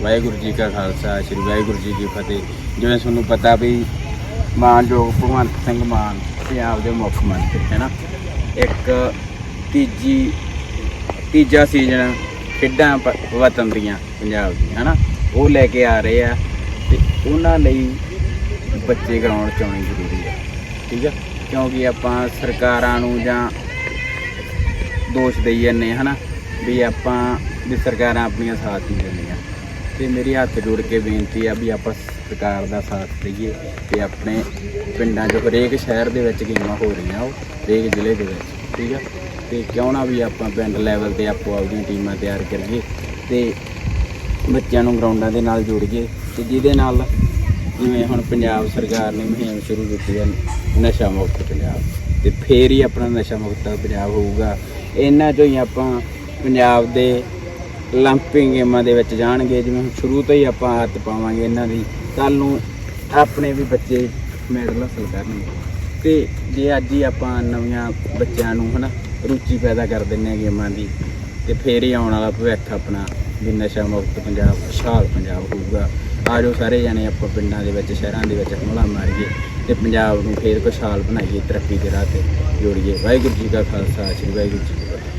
ਵਾਹਿਗੁਰੂ ਜੀ ਕਾ ਖਾਲਸਾ, ਸ੍ਰੀ ਵਾਹਿਗੁਰੂ ਜੀ ਕੀ ਫਤਿਹ। ਜਿਵੇਂ ਤੁਹਾਨੂੰ ਪਤਾ ਵੀ ਮਾਨਯੋਗ ਭਗਵੰਤ ਸਿੰਘ ਮਾਨ ਪੰਜਾਬ ਦੇ ਮੁੱਖ ਮੰਤਰੀ, ਹੈ ਨਾ? ਇੱਕ ਤੀਜੀ, ਤੀਜਾ ਸੀਜ਼ਨ ਖੇਡਾਂ ਪ- ਵਤਨ ਦੀਆਂ ਪੰਜਾਬ ਦੀਆਂ, ਹੈ ਨਾ? ਉਹ ਲੈ ਕੇ ਆ ਰਹੇ ਆ ਤੇ ਉਹਨਾਂ ਲਈ ਬੱਚੇ ਗਰਾਊਂਡ ਚ ਆਉਣੇ ਜ਼ਰੂਰੀ ਹੈ ਠੀਕ ਹੈ ਕਿਉਂਕਿ ਆਪਾਂ ਸਰਕਾਰਾਂ ਨੂੰ ਜਾਂ ਦੋਸ਼ ਦੇਈ ਜਾਂਦੇ ਹਾਂ ਹਨਾ ਵੀ ਆਪਾਂ ਵੀ ਸਰਕਾਰਾਂ ਆਪਣੀਆਂ ਸਾਥ ਨਹੀਂ ਦਿੰਦੀਆਂ। ਤੇ ਮੇਰੀ ਹੱਥ ਜੋੜ ਕੇ ਬੇਨਤੀ ਆ ਵੀ ਆਪਾਂ ਸਰਕਾਰ ਦਾ ਸਾਥ ਦਈਏ ਤੇ ਆਪਣੇ ਪਿੰਡਾਂ 'ਚ ਹਰੇਕ ਸ਼ਹਿਰ ਦੇ ਵਿੱਚ ਗੇਮਾਂ ਹੋ ਰਹੀਆਂ ਉਹ, ਹਰੇਕ ਜ਼ਿਲ੍ਹੇ ਦੇ ਵਿੱਚ, ਠੀਕ ਆ? ਤੇ ਕਿਉਂ ਨਾ ਵੀ ਆਪਾਂ ਪਿੰਡ ਲੈਵਲ ਤੇ ਆਪੋ ਆਪਦੀਆਂ ਟੀਮਾਂ ਤਿਆਰ ਕਰੀਏ ਤੇ ਬੱਚਿਆਂ ਨੂੰ ਗਰਾਊਂਡਾਂ ਦੇ ਨਾਲ ਜੋੜੀਏ ਤੇ ਜਿਹਦੇ ਨਾਲ ਜਿਵੇਂ ਹੁਣ ਪੰਜਾਬ ਸਰਕਾਰ ਨੇ ਮੁਹਿੰਮ ਸ਼ੁਰੂ ਕੀਤੀ ਹੈ ਨਸ਼ਾ ਮੁਕਤ ਪੰਜਾਬ। ਤੇ ਫੇਰ ਹੀ ਆਪਣਾ ਨਸ਼ਾ ਮੁਕਤ ਪੰਜਾਬ ਹੋਊਗਾ। ਇਹਨਾਂ ਚੋਂ ਹੀ ਆਪਾਂ ਪੰਜਾਬ ਦੇ 올림픽 ਗੇਮਾਂ ਦੇ ਵਿੱਚ ਜਾਣਗੇ ਜਿਵੇਂ ਹੁਣ ਸ਼ੁਰੂ ਤੋਂ ਹੀ ਆਪਾਂ ਹੱਥ ਪਾਵਾਂਗੇ ਇਹਨਾਂ ਦੀ ਕੱਲ ਨੂੰ ਆਪਣੇ ਵੀ ਬੱਚੇ ਮੈਡਲ ਹਾਸਲ ਕਰਨਗੇ ਤੇ ਜੇ ਅੱਜ ਹੀ ਆਪਾਂ ਨਵੀਆਂ ਬੱਚਿਆਂ ਨੂੰ ਹਨਾ ਰੁਚੀ ਪੈਦਾ ਕਰ ਦਿੰਨੇ ਆ ਗੇਮਾਂ ਦੀ ਤੇ ਫੇਰ ਹੀ ਆਉਣ ਵਾਲਾ ਭਵਿੱਖ ਆਪਣਾ ਵੀ ਨਸ਼ਾ ਮੁਕਤ ਪੰਜਾਬ ਖੁਸ਼ਹਾਲ ਪੰਜਾਬ ਹੋਊਗਾ ਆਜੋ ਸਾਰੇ ਜਣੇ ਆਪਾਂ ਪਿੰਡਾਂ ਦੇ ਵਿੱਚ ਸ਼ਹਿਰਾਂ ਦੇ ਵਿੱਚ ਹਮਲਾ ਮਾਰੀਏ ਤੇ ਪੰਜਾਬ ਨੂੰ ਫੇਰ ਖੁਸ਼ਹਾਲ ਬਣਾਈਏ ਤਰੱਕੀ ਦੇ ਰਾਹ ਤੇ ਜੋੜੀਏ ਵਾਹਿਗੁਰੂ ਜੀ ਕਾ ਖਾਲਸਾ ਸ੍ਰੀ ਵਾਹਿਗੁਰੂ ਜੀ ਕੀ ਫਤਿਹ